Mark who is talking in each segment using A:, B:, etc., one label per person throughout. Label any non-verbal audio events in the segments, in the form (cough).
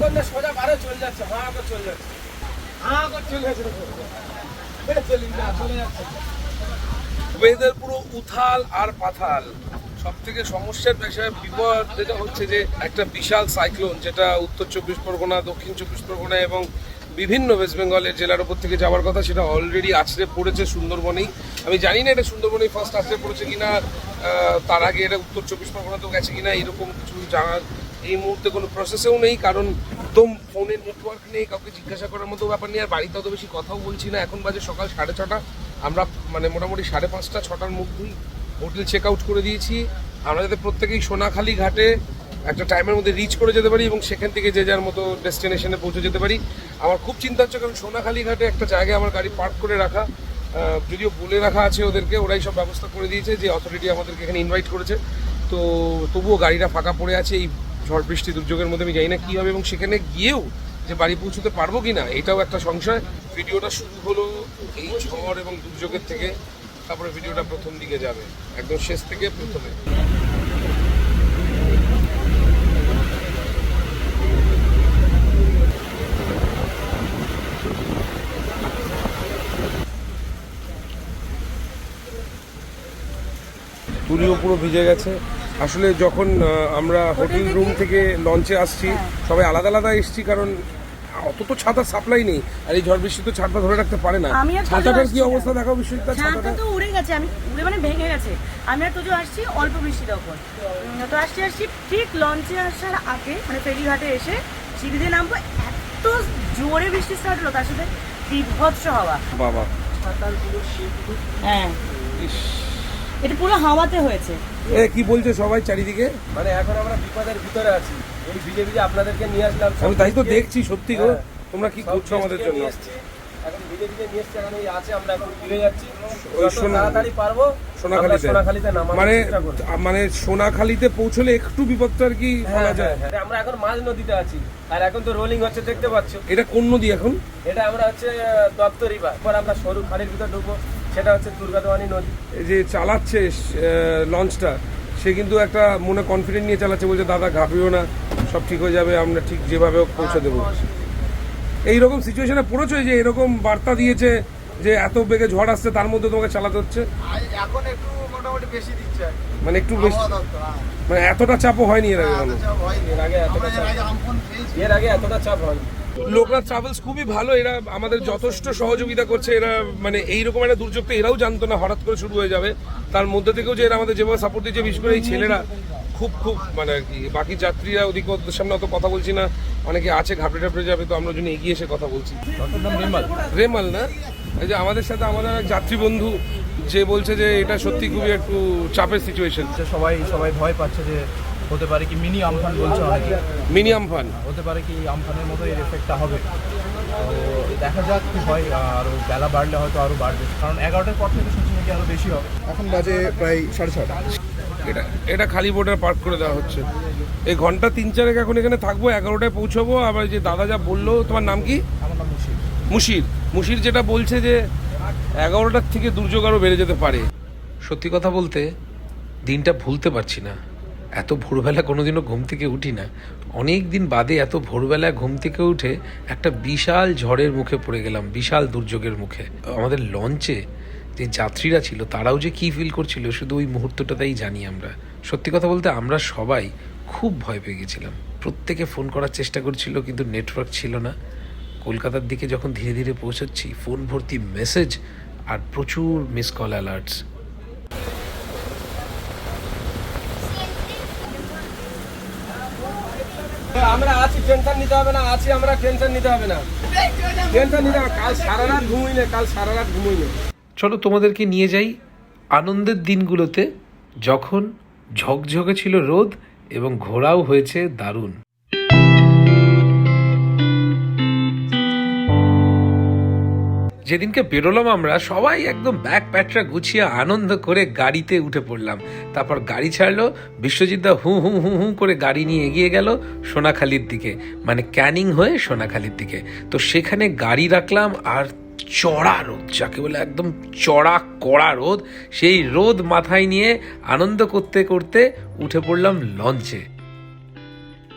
A: করলে সোজা বারে চলে যাচ্ছে, হাঁ করে চলে যাচ্ছে। হাঁ করে চলে যাচ্ছে
B: ওয়েদার পুরো উথাল আর পাথাল। সব থেকে সমস্যার বিষয়, বিপদ যেটা হচ্ছে যে একটা বিশাল সাইক্লোন, যেটা উত্তর চব্বিশ পরগনা, দক্ষিণ চব্বিশ পরগনা এবং বিভিন্ন ওয়েস্ট বেঙ্গলের জেলার উপর থেকে যাওয়ার কথা সেটা অলরেডি আছড়ে পড়েছে সুন্দরবনেই। আমি জানি না এটা সুন্দরবনেই ফার্স্ট আছড়ে পড়েছে কিনা তার আগে এটা উত্তর চব্বিশ পরগনাতেও গেছে কিনা, এরকম কিছু জানার এই মুহূর্তে কোনো প্রসেসেও নেই, কারণ একদম ফোনের নেটওয়ার্ক নেই, কাউকে জিজ্ঞাসা করার মতো ব্যাপার নেই, আর বাড়িতে অত বেশি কথাও বলছি না। এখন বাজে সকাল সাড়ে ছটা। আমরা মানে মোটামুটি সাড়ে পাঁচটা, ছটার মধ্যেই হোটেল চেক আউট করে দিয়েছি। আমরা যাতে প্রত্যেকেই সোনাখালি ঘাটে একটা টাইমের মধ্যে রিচ করে যেতে পারি এবং সেখান থেকে যে যার মতো ডেস্টিনেশনে পৌঁছে যেতে পারি। আমার খুব চিন্তা হচ্ছে, কারণ সোনাখালি ঘাটে একটা জায়গায় আমার গাড়ি পার্ক করে রাখা যদিও বলে রাখা আছে ওদেরকে, ওরাই সব ব্যবস্থা করে দিয়েছে যে অথরিটি আমাদেরকে এখানে ইনভাইট করেছে। তো তবুও গাড়িটা ফাঁকা পড়ে আছে, এই ঝড় বৃষ্টি দুর্যোগের মধ্যে আমি জানি না কী হবে এবং সেখানে গিয়েও যে বাড়ি পৌঁছতে পারব কি না এটাও একটা সংশয়। ভিডিওটা শুরু হলো এই ঝড় এবং দুর্যোগের থেকে, তারপরে ভিডিওটা প্রথম দিকে যাবে, একদম শেষ থেকে প্রথমে। তুলিও পুরো ভিজে গেছে। আসলে যখন আমরা হোটেল রুম থেকে লঞ্চে আসছি সবাই আলাদা আলাদা এসছি কারণ অত তো ছাতা সাপ্লাই নেই। আর এই ঝড় বৃষ্টি তো ছাতা ধরে রাখতে পারে না। ছাতাটার কি অবস্থা দেখাও বিশ্বজিৎ
C: ছাদটা
B: ছাতাটা।
C: তো উড়ে গেছে আমি উড়ে মানে ভেঙে গেছে। আমি আর তোজো আসছি অল্প বৃষ্টি তখন তো আসছি আসছি ঠিক লঞ্চে আসার আগে মানে ফেরিঘাটে এসে সিঁড়ি দিয়ে নামবো এত জোরে বৃষ্টি স্টার্ট হলো তার সাথে বিভৎস হাওয়া।
B: বাবা।
C: হ্যাঁ। এটা পুরো হাওয়াতে হয়েছে।
B: এ কি বলছে সবাই চারিদিকে?
A: মানে এখন আমরা বিপদের ভিতরে আছি। এই ভিজে ভিজে আপনাদেরকে নিয়ে আসলাম
B: আমি তাই তো দেখছি সত্যি গো।
A: হ্যাঁ।
B: তোমরা কি করছ আমাদের জন্য?
A: এখন ভিজে ভিজে নিয়ে এসছি এখন এই আছে আমরা এখন ফিরে যাচ্ছি।
B: ওই
A: তাড়াতাড়ি পারব
B: সোনাখালীতে।
A: আমরা সোনাখালীতে নামার
B: মানে মানে সোনাখালীতে পৌঁছলে একটু বিপদটা আর কি
A: হ্যাঁ,
B: বলা যায়?
A: হ্যাঁ। আমরা এখন মাঝ নদীতে আছি আর এখন তো রোলিং হচ্ছে দেখতে পাচ্ছ।
B: এটা কোন নদী এখন?
A: এটা আমরা হচ্ছে রিভার পর আমরা সরু খালের ভিতর ঢুকবো। সেটা হচ্ছে দুর্গাদোয়ানি নদী।
B: এই যে চালাচ্ছে লঞ্চটা সে কিন্তু একটা মনে কনফিডেন্ট নিয়ে চালাচ্ছে বলছে দাদা ঘাবড়িও না সব ঠিক হয়ে যাবে আমরা ঠিক যেভাবে হোক পৌঁছে দেবো। এইরকম সিচুয়েশনে পড়েছো যে এরকম বার্তা দিয়েছে যে এত বেগে ঝড় আসছে তার মধ্যে তোমাকে চালাতে হচ্ছে?
D: এখন একটু মোটামুটি বেশি দিচ্ছে
B: মানে একটু বেশি?
D: হ্যাঁ।
B: মানে এতটা চাপও হয়নি এর আগে
A: এর আগে
D: এর আগে
A: এতটা চাপ হয়নি।
B: লোকনাথ ট্রাভেলস খুবই ভালো এরা আমাদের যথেষ্ট সহযোগিতা করছে এরা মানে এইরকম একটা দুর্যোগ তো এরাও জানতো না হঠাৎ করে শুরু হয়ে যাবে। তার মধ্যে থেকেও যে এরা আমাদের যেভাবে সাপোর্ট দিচ্ছে বিশেষ করে এই ছেলেরা খুব খুব মানে আর কি বাকি যাত্রীরা ওদিকে ওদের সামনে অত কথা বলছি না অনেকে আছে ঘাবড়ে টাবড়ে যাবে তো আমরা জন্য এগিয়ে এসে কথা বলছি। রেমাল? না? এই যে আমাদের সাথে আমাদের এক যাত্রী বন্ধু যে বলছে যে এটা সত্যি খুবই একটু চাপের সিচুয়েশন
E: যে সবাই সবাই ভয় পাচ্ছে যে হতে পারে কি মিনি আমফান বলছে অনেকে।
B: Mini Amphan.
E: হতে পারে কি আমফানের মতো এর এফেক্টটা হবে। তো দেখা যাক কি হয় আরও বেলা বাড়লে হয়তো আরও বাড়বে। কারণ এগারোটার পর থেকে শুনছি নাকি আরও বেশি হবে।
D: এখন বাজে প্রায় সাড়ে ছটা
B: এটা এটা খালি বোর্ডে পার্ক করে দেওয়া হচ্ছে। এই ঘণ্টা তিন চারেক এখন এখানে থাকব এগারোটায় পৌঁছবো। আবার যে দাদা যা বলল তোমার নাম কি?
E: আমার নাম
B: মুশির। মুশির। যেটা বলছে যে এগারোটার থেকে দুর্যোগ আরও বেড়ে যেতে পারে। সত্যি কথা বলতে দিনটা ভুলতে পারছি না। এত ভোরবেলা কোনোদিনও ঘুম থেকে উঠি না। অনেক দিন বাদে এত ভোরবেলা ঘুম থেকে উঠে একটা বিশাল ঝড়ের মুখে পড়ে গেলাম, বিশাল দুর্যোগের মুখে। আমাদের লঞ্চে যে যাত্রীরা ছিল, তারাও যে কী ফিল করছিল শুধু ওই মুহূর্তটাতেই জানি আমরা। সত্যি কথা বলতে আমরা সবাই খুব ভয় পেয়ে গেছিলাম। প্রত্যেকে ফোন করার চেষ্টা করছিল কিন্তু নেটওয়ার্ক ছিল না। কলকাতার দিকে যখন ধীরে ধীরে পৌঁছচ্ছি ফোন ভর্তি মেসেজ আর প্রচুর মিস কল অ্যালার্টস
A: আমরা আছি টেনশন নিতে হবে না, আছি আমরা টেনশন নিতে হবে না। টেনশন নিতে হবে, কাল সারা রাত না, কাল সারা রাত ঘুমুই
B: চলো তোমাদেরকে নিয়ে যাই আনন্দের দিনগুলোতে, যখন ঝকঝকে ছিল রোদ এবং ঘোরাও হয়েছে দারুণ। যেদিনকে বেরোলাম আমরা, সবাই একদম ব্যাগ প্যাটরা গুছিয়ে আনন্দ করে গাড়িতে উঠে পড়লাম। তারপর গাড়ি ছাড়লো, বিশ্বজিৎ দা হু হু হু হু করে গাড়ি নিয়ে এগিয়ে গেল সোনাখালির দিকে মানে ক্যানিং হয়ে সোনাখালির দিকে। তো সেখানে গাড়ি রাখলাম আর চড়া রোদ, যাকে বলে একদম চড়া কড়া রোদ, সেই রোদ মাথায় নিয়ে আনন্দ করতে করতে উঠে পড়লাম লঞ্চে।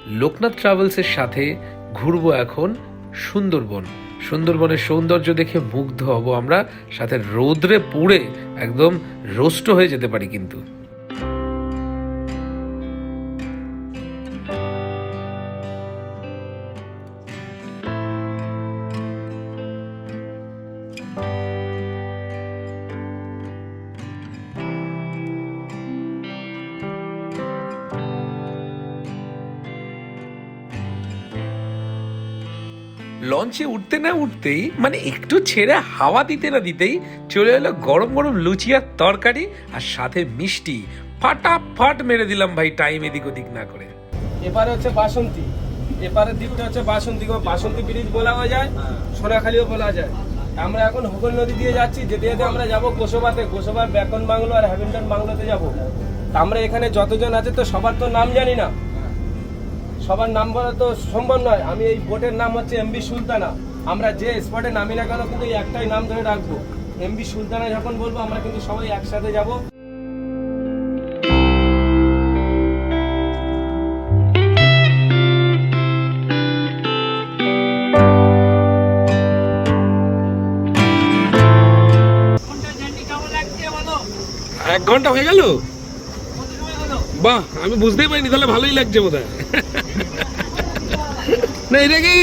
B: লোকনাথ ট্রাভেলসের সাথে
F: ঘুরবো এখন সুন্দরবন। সুন্দরবনের সৌন্দর্য দেখে মুগ্ধ হব আমরা, সাথে রৌদ্রে পুড়ে একদম রোস্ট হয়ে যেতে পারি কিন্তু। লঞ্চে উঠতে না উঠতেই মানে একটু ছেড়ে হাওয়া দিতে না দিতেই চলে এলো গরম গরম লুচি আর তরকারি আর সাথে মিষ্টি। ফাটাফাট মেরে দিলাম ভাই টাইম এদিক ওদিক না করে।
A: এবারে হচ্ছে বাসন্তী। এপারের দিকটা হচ্ছে বাসন্তী বাসন্তী ব্রিজ বলাও যায়, সোনাখালীও বলা যায়। আমরা এখন হুগল নদী দিয়ে যাচ্ছি, যেতে যেতে আমরা যাব গোসবাতে। গোসবার ব্যাকন বাংলো আর হ্যামিল্টন বাংলোতে যাব। আমরা এখানে যতজন আছে তো সবার তো নাম জানি না। সবার নাম বলা তো সম্ভব নয়। আমি এই বোটের নাম হচ্ছে এমবি সুলতানা। আমরা যে স্পটে নামি না কেন কিন্তু একটাই নাম ধরে রাখব। এমবি সুলতানা যখন বলব আমরা কিন্তু সবাই একসাথে যাব।
B: এক ঘণ্টা হয়ে গেল? বাহ আমি বুঝতেই পারিনি তাহলে ভালোই লাগছে বোধ না আগে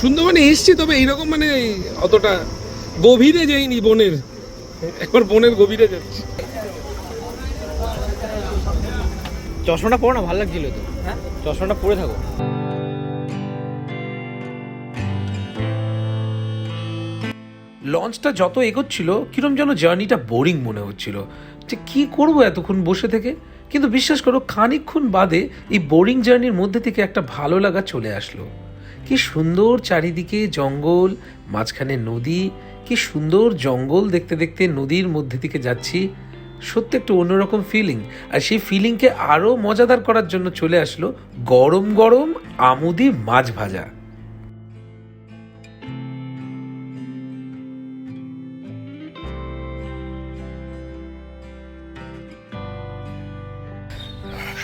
B: সুন্দরবনে এসছি তবে এইরকম মানে অতটা গভীরে যাইনি বনের। একবার বনের গভীরে যাচ্ছি।
D: চশমাটা পরো না ভালো লাগছিল তো। হ্যাঁ? চশমাটা পরে থাকো।
F: লঞ্চটা যত এগোচ্ছিল কিরম যেন জার্নিটা বোরিং মনে হচ্ছিল। যে কি করব এতক্ষণ বসে থেকে? কিন্তু বিশ্বাস করো, খানিকক্ষণ বাদে এই বোরিং জার্নির মধ্যে থেকে একটা ভালো লাগা চলে আসলো। কি সুন্দর চারিদিকে জঙ্গল, মাঝখানে নদী, কি সুন্দর জঙ্গল দেখতে দেখতে নদীর মধ্যে থেকে যাচ্ছি। সত্যি একটু অন্যরকম ফিলিং আর সেই ফিলিংকে আরও মজাদার করার জন্য চলে আসলো গরম গরম আমুদি মাছ ভাজা।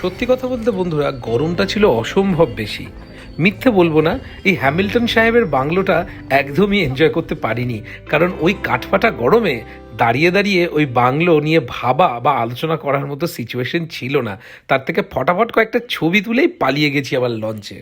F: সত্যি কথা বলতে বন্ধুরা, গরমটা ছিল অসম্ভব বেশি। মিথ্যে বলব না, এই হ্যামিল্টন সাহেবের বাংলোটা একদমই এনজয় করতে পারিনি। কারণ ওই কাঠফাটা গরমে দাঁড়িয়ে দাঁড়িয়ে ওই বাংলো নিয়ে ভাবা বা আলোচনা করার মতো সিচুয়েশন ছিল না। তার থেকে ফটাফট কয়েকটা ছবি তুলেই পালিয়ে গেছি আবার লঞ্চে।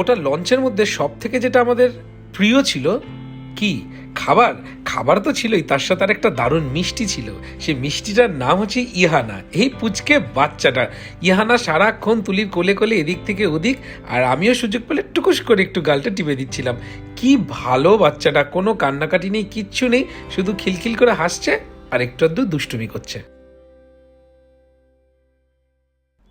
F: গোটা লঞ্চের মধ্যে সব থেকে যেটা আমাদের প্রিয় ছিল কি? খাবার। খাবার তো ছিলই, তার সাথে আর একটা দারুণ মিষ্টি ছিল। সেই মিষ্টিটার নাম হচ্ছে ইহানা। এই পুচকে বাচ্চাটা। ইহানা সারাক্ষণ তুলির কোলে কোলে এদিক থেকে ওদিক, আর আমিও সুযোগ পেলে টুকুস করে একটু গালটা টিপে দিচ্ছিলাম। কি ভালো বাচ্চাটা, কোনো কান্নাকাটি নেই, কিচ্ছু নেই, শুধু খিলখিল করে হাসছে আর একটু আধটু দুষ্টুমি করছে।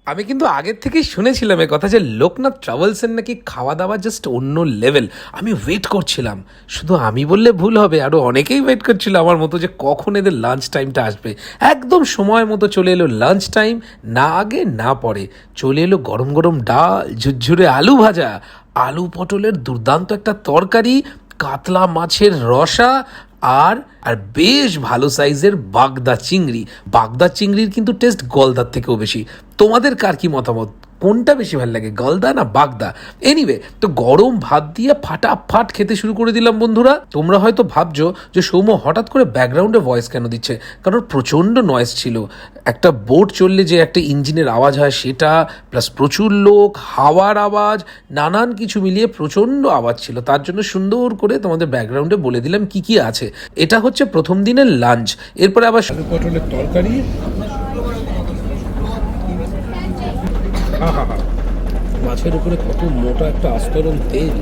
F: আমি কিন্তু আগের থেকেই শুনেছিলাম এ কথা যে লোকনাথ ট্রাভেলসের নাকি খাওয়া দাওয়া জাস্ট অন্য লেভেল আমি ওয়েট করছিলাম। শুধু আমি বললে ভুল হবে আরও অনেকেই ওয়েট করছিল আমার মতো যে কখন এদের লাঞ্চ টাইমটা আসবে। একদম সময় মতো চলে এলো লাঞ্চ টাইম না আগে, না পরে। চলে এলো গরম গরম ডাল, ঝুরঝুরে আলু ভাজা। আলু পটলের দুর্দান্ত একটা তরকারি, কাতলা মাছের রসা আর আর বেশ ভালো সাইজের বাগদা চিংড়ি। বাগদা চিংড়ির কিন্তু টেস্ট গলদার থেকেও বেশি। তোমাদের কার কি মতামত? কোনটা বেশি ভালো লাগে, গলদা না বাগদা? এনিওয়ে তো গরম ভাত দিয়ে ফাটাফাট খেতে শুরু করে দিলাম বন্ধুরা। তোমরা হয়তো ভাবছ যে সৌম্য হঠাৎ করে ব্যাকগ্রাউন্ডে ভয়েস কেন দিচ্ছে? কারণ প্রচণ্ড নয়েস ছিল। একটা বোট চললে যে একটা ইঞ্জিনের আওয়াজ হয় সেটা প্লাস প্রচুর লোক, হাওয়ার আওয়াজ, নানান কিছু মিলিয়ে প্রচণ্ড আওয়াজ ছিল। তার জন্য সুন্দর করে তোমাদের ব্যাকগ্রাউন্ডে বলে দিলাম কি কি আছে। এটা হচ্ছে প্রথম দিনের লাঞ্চ এরপরে আবার
B: পটলের তরকারি (laughs) মাছের উপরে কত মোটা একটা আস্তরণ তেল।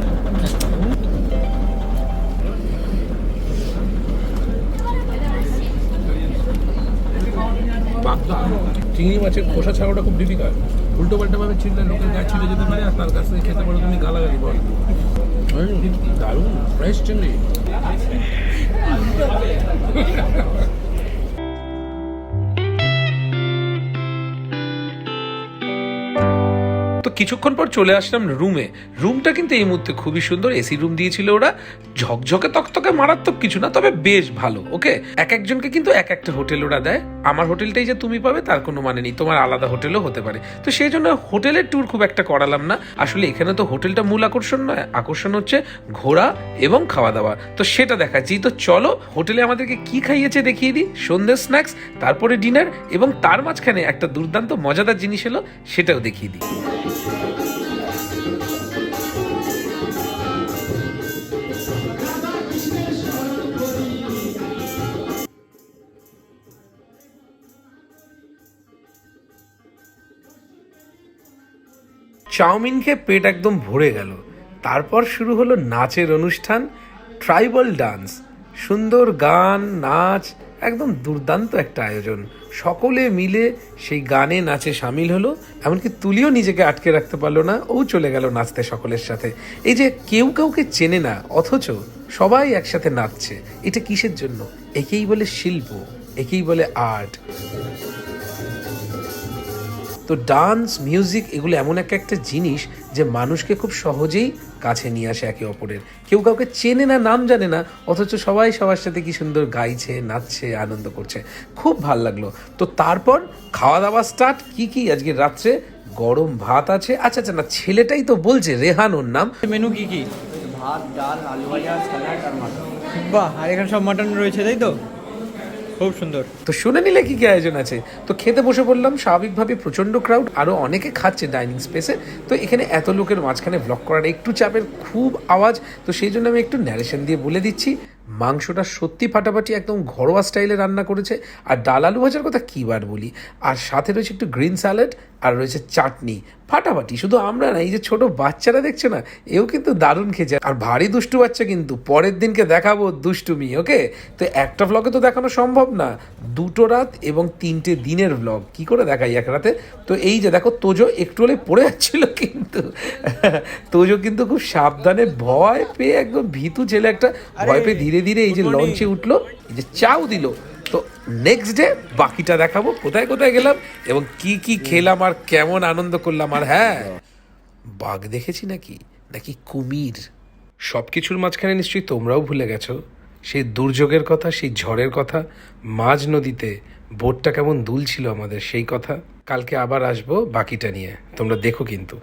B: চিংড়ি মাছের খোসা ছাড়াটা খুব ডিফিকাল্ট উল্টো পাল্টা ভাবে ছিঁড়লে লোকের গায়ে ছিঁড়ে যেতে পারে আর তার কাছ থেকে খেতে পারো তুমি গালাগালি বল দারুণ ফ্রেশ চিংড়ি। (laughs)
F: কিছুক্ষণ পর চলে আসলাম রুমে। রুমটা কিন্তু এই মুহূর্তে খুবই সুন্দর, এসি রুম দিয়েছিল ওরা। ঝকঝকে তকতকে মারাত্মক কিছু না, তবে বেশ ভালো, ওকে? এক একজনকে কিন্তু এক একটা হোটেল ওরা দেয়। আমার হোটেলটাই যে তুমি পাবে, তার কোনো মানে নেই। তোমার আলাদা হোটেলও হতে পারে। তো সেই জন্য হোটেলের ট্যুর খুব একটা করালাম না। আসলে এখানে তো হোটেলটা মূল আকর্ষণ নয়। আকর্ষণ হচ্ছে ঘোরা এবং খাওয়া দাওয়া তো সেটা দেখাচ্ছি। তো চলো, হোটেলে আমাদেরকে কি খাইয়েছে দেখিয়ে দিই। সন্ধ্যের স্ন্যাক্স তারপরে ডিনার এবং তার মাঝখানে একটা দুর্দান্ত, মজাদার জিনিস এলো, সেটাও দেখিয়ে দিই। চাউমিন খেয়ে পেট একদম ভরে গেল। তারপর শুরু হলো নাচের অনুষ্ঠান, ট্রাইবাল ডান্স। সুন্দর গান, নাচ, একদম দুর্দান্ত একটা আয়োজন। সকলে মিলে সেই গানে নাচে সামিল হলো, এমনকি তুলিও নিজেকে আটকে রাখতে পারল না, ও চলে গেল নাচতে সকলের সাথে। এই যে কেউ কাউকে চেনে না, অথচ সবাই একসাথে নাচছে, এটা কিসের জন্য? একেই বলে শিল্প, একেই বলে আর্ট। তো ডান্স মিউজিক এগুলো এমন এক একটা জিনিস যে মানুষকে খুব সহজেই কাছে নিয়ে আসে একে অপরের। কেউ কাউকে চেনে না নাম জানে না অথচ সবাই সবার সাথে কি সুন্দর গাইছে নাচছে আনন্দ করছে। খুব ভালো লাগল। তো তারপর খাওয়া দাওয়া স্টার্ট কি কি? আজকে রাত্রে গরম ভাত আছে। আচ্ছা আচ্ছা না ছেলেটাই তো বলছে রেহান ওর নাম।
D: মেনু কি কি?
G: ভাত ডাল আলু ভাজা স্যালাড আর মাটন।
D: বাহ আর এখানে সব মাটন রয়েছে তাই তো? খুব সুন্দর।
F: তো শুনে নিলে কি কি আয়োজন আছে? তো খেতে বসে পড়লাম, স্বাভাবিকভাবে প্রচণ্ড ক্রাউড আরও অনেকে খাচ্ছে ডাইনিং স্পেসে তো এখানে এত লোকের মাঝখানে ব্লক করার একটু চাপের খুব আওয়াজ, তো সেই জন্য আমি একটু ন্যারেশন দিয়ে বলে দিচ্ছি। মাংসটা সত্যি ফাটাফাটি একদম ঘরোয়া স্টাইলে রান্না করেছে। আর ডাল আলু ভাজার কথা কী বার বলি? আর সাথে রয়েছে একটু গ্রিন স্যালাড আর রয়েছে চাটনি। ফাটাফাটি শুধু আমরা না এই যে ছোট বাচ্চারা দেখছে না এও কিন্তু দারুণ খেয়েছে। আর ভারী দুষ্টু বাচ্চা কিন্তু পরের দিনকে দেখাবো দুষ্টুমি ওকে? তো একটা ব্লগে তো দেখানো সম্ভব না। দুটো রাত এবং তিনটে দিনের ব্লগ কি করে দেখাই এক রাতে? তো এই যে দেখো তোজো একটু হলে পড়ে যাচ্ছিল কিন্তু। তোজো কিন্তু খুব সাবধানে ভয় পেয়ে একদম ভীতু ছেলে একটা ভয় পেয়ে ধীরে ধীরে ধীরে এই যে লঞ্চে উঠল যে চাও দিল। তো নেক্সট ডে বাকিটা দেখাবো কোথায় কোথায় গেলাম এবং কি কি খেলাম আর কেমন আনন্দ করলাম আর হ্যাঁ বাঘ দেখেছি নাকি? নাকি কুমির? সব কিছুর মাঝখানে নিশ্চয়ই তোমরাও ভুলে গেছো। সেই দুর্যোগের কথা সেই ঝড়ের কথা মাঝ নদীতে বোটটা কেমন দুলছিল আমাদের সেই কথা। কালকে আবার আসব বাকিটা নিয়ে তোমরা দেখো কিন্তু।